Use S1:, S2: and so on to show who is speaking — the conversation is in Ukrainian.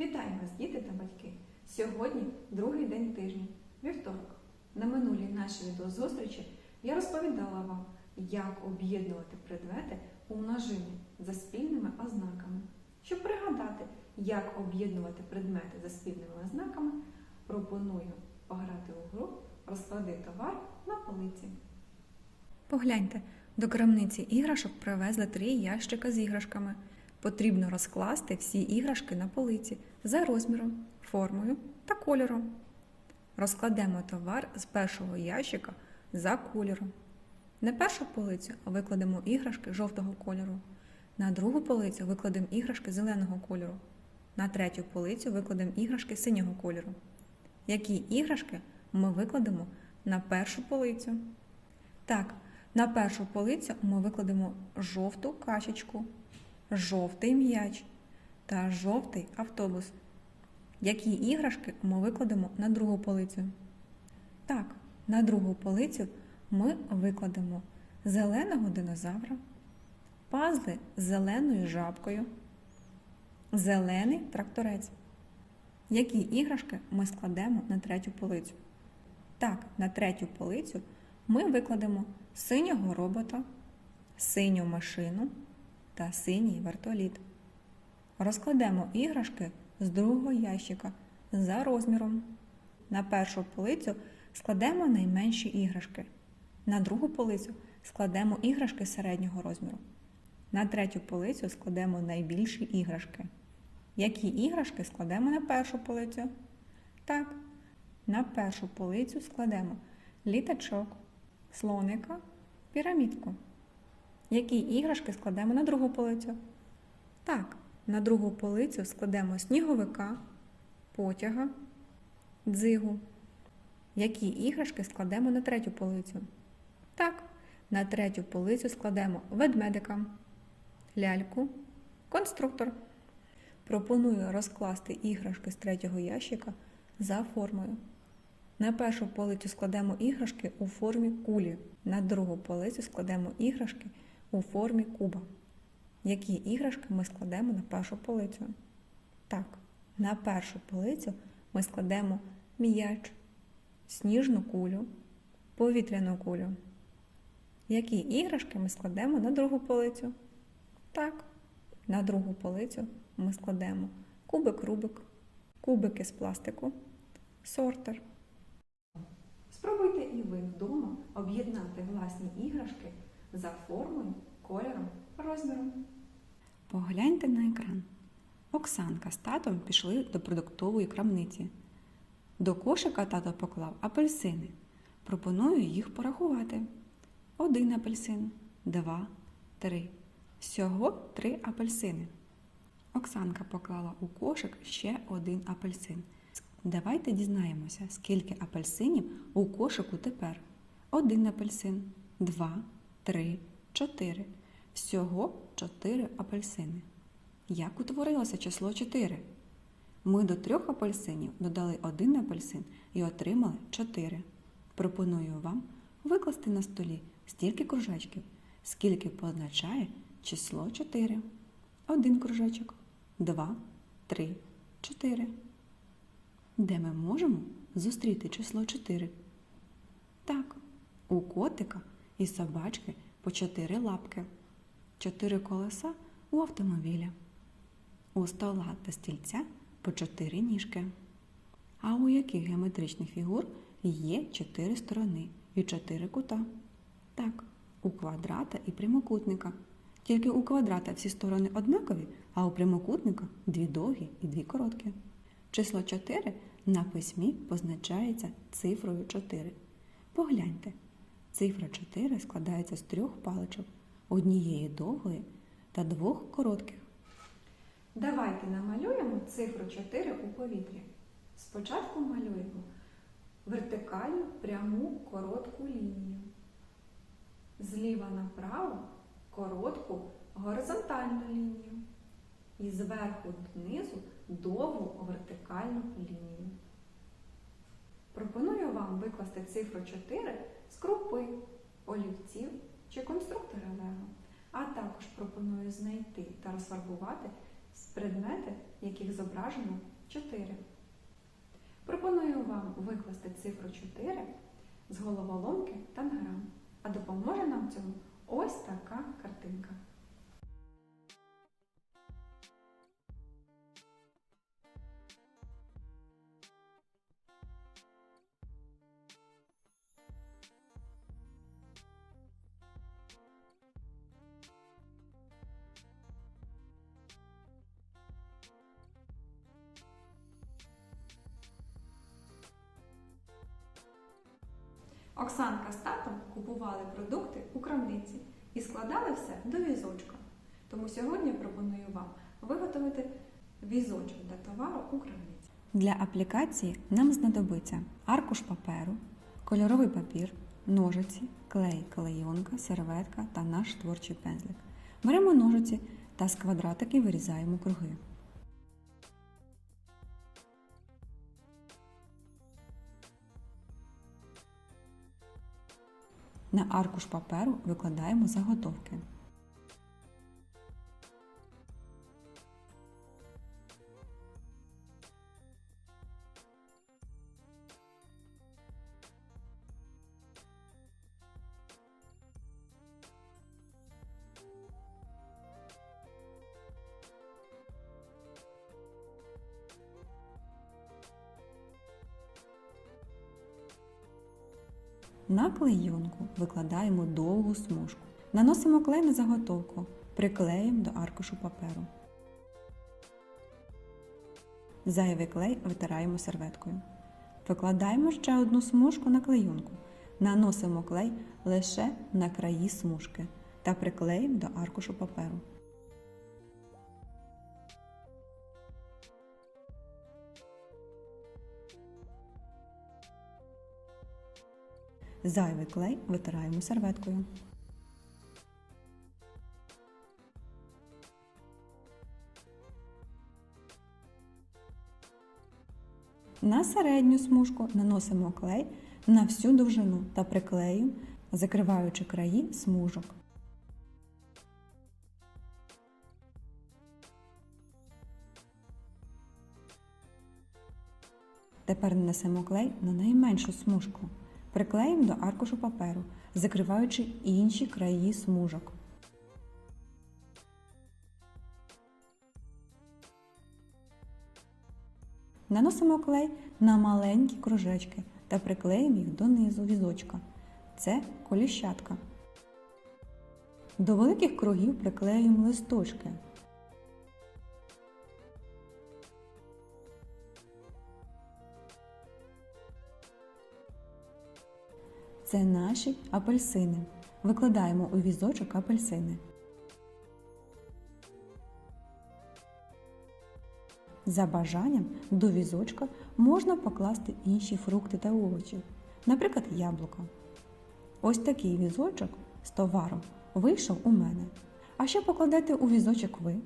S1: Вітаю вас, діти та батьки! Сьогодні другий день тижня, вівторок. На минулій нашій відеозустрічі я розповідала вам, як об'єднувати предмети у множині за спільними ознаками. Щоб пригадати, як об'єднувати предмети за спільними ознаками, пропоную пограти у гру Розклади товар на полиці. Погляньте, до крамниці іграшок привезли три ящика з іграшками. Потрібно розкласти всі іграшки на полиці за розміром, формою та кольором. Розкладемо товар з першого ящика за кольором. На першу полицю викладемо іграшки жовтого кольору. На другу полицю викладемо іграшки зеленого кольору. На третю полицю викладемо іграшки синього кольору. Які іграшки ми викладемо на першу полицю? Так, на першу полицю ми викладемо жовту качечку, жовтий м'яч та жовтий автобус. Які іграшки ми викладемо на другу полицю? Так, на другу полицю ми викладемо зеленого динозавра, пазли з зеленою жабкою, зелений тракторець. Які іграшки ми складемо на третю полицю? Так, на третю полицю ми викладемо синього робота, синю машину та синій вертоліт. Розкладемо іграшки з другого ящика за розміром. На першу полицю складемо найменші іграшки. На другу полицю складемо іграшки середнього розміру. На третю полицю складемо найбільші іграшки. Які іграшки складемо на першу полицю? Так, на першу полицю складемо літачок, слоника, пірамідку. Які іграшки складемо на другу полицю? Так, на другу полицю складемо сніговика, потяга, дзигу. Які іграшки складемо на третю полицю? Так, на третю полицю складемо ведмедика, ляльку, конструктор. Пропоную розкласти іграшки з третього ящика за формою. На першу полицю складемо іграшки у формі кулі, на другу полицю складемо іграшки у формі куба. Які іграшки ми складемо на першу полицю? Так, на першу полицю ми складемо м'яч, сніжну кулю, повітряну кулю. Які іграшки ми складемо на другу полицю? Так, на другу полицю ми складемо кубик-рубик, кубики з пластику, сортер. Спробуйте і ви вдома об'єднати власні іграшки за формою, кольором, розміром.
S2: Погляньте на екран. Оксанка з татом пішли до продуктової крамниці. До кошика тато поклав апельсини. Пропоную їх порахувати. Один апельсин, два, три. Всього три апельсини. Оксанка поклала у кошик ще один апельсин. Давайте дізнаємося, скільки апельсинів у кошику тепер. Один апельсин, два, три, чотири. Всього чотири апельсини. Як утворилося число 4? Ми до трьох апельсинів додали один апельсин і отримали 4. Пропоную вам викласти на столі стільки кружечків, скільки позначає число 4. Один кружечок, два, три, чотири. Де ми можемо зустріти число 4? Так, у котика і собачки по 4 лапки, 4 колеса у автомобіля, у стола та стільця по 4 ніжки. А у яких геометричних фігур є 4 сторони і 4 кута? Так, у квадрата і прямокутника. Тільки у квадрата всі сторони однакові, а у прямокутника дві довгі і дві короткі. Число 4 на письмі позначається цифрою 4. Погляньте, цифра 4 складається з трьох паличок, однієї довгої та двох коротких.
S1: Давайте намалюємо цифру 4 у повітрі. Спочатку малюємо вертикальну пряму коротку лінію. Зліва направо коротку горизонтальну лінію. І зверху донизу довгу вертикальну лінію. Пропоную вам викласти цифру 4 з крупи, олівців чи конструктора Лего. А також пропоную знайти та розфарбувати предмети, яких зображено 4. Пропоную вам викласти цифру 4 з головоломки танграм, а допоможе нам цьому ось така картинка. Оксанка з татом купували продукти у крамниці і складали все до візочка. Тому сьогодні пропоную вам виготовити візочок для товару у крамниці.
S2: Для аплікації нам знадобиться аркуш паперу, кольоровий папір, ножиці, клей, клейонка, серветка та наш творчий пензлик. Беремо ножиці та з квадратики вирізаємо круги. На аркуш паперу викладаємо заготовки. На клейонку викладаємо довгу смужку. Наносимо клей на заготовку, приклеїмо до аркушу паперу. Зайвий клей витираємо серветкою. Викладаємо ще одну смужку на клейонку. Наносимо клей лише на краї смужки та приклеїмо до аркушу паперу. Зайвий клей витираємо серветкою. На середню смужку наносимо клей на всю довжину та приклеюємо, закриваючи краї смужок. Тепер нанесемо клей на найменшу смужку. Приклеїмо до аркушу паперу, закриваючи інші краї смужок. Наносимо клей на маленькі кружечки та приклеїмо їх донизу візочка. Це коліщатка. До великих кругів приклеюємо листочки. Це наші апельсини. Викладаємо у візочок апельсини. За бажанням до візочка можна покласти інші фрукти та овочі, наприклад, яблука. Ось такий візочок з товаром вийшов у мене. А що покладете у візочок ви?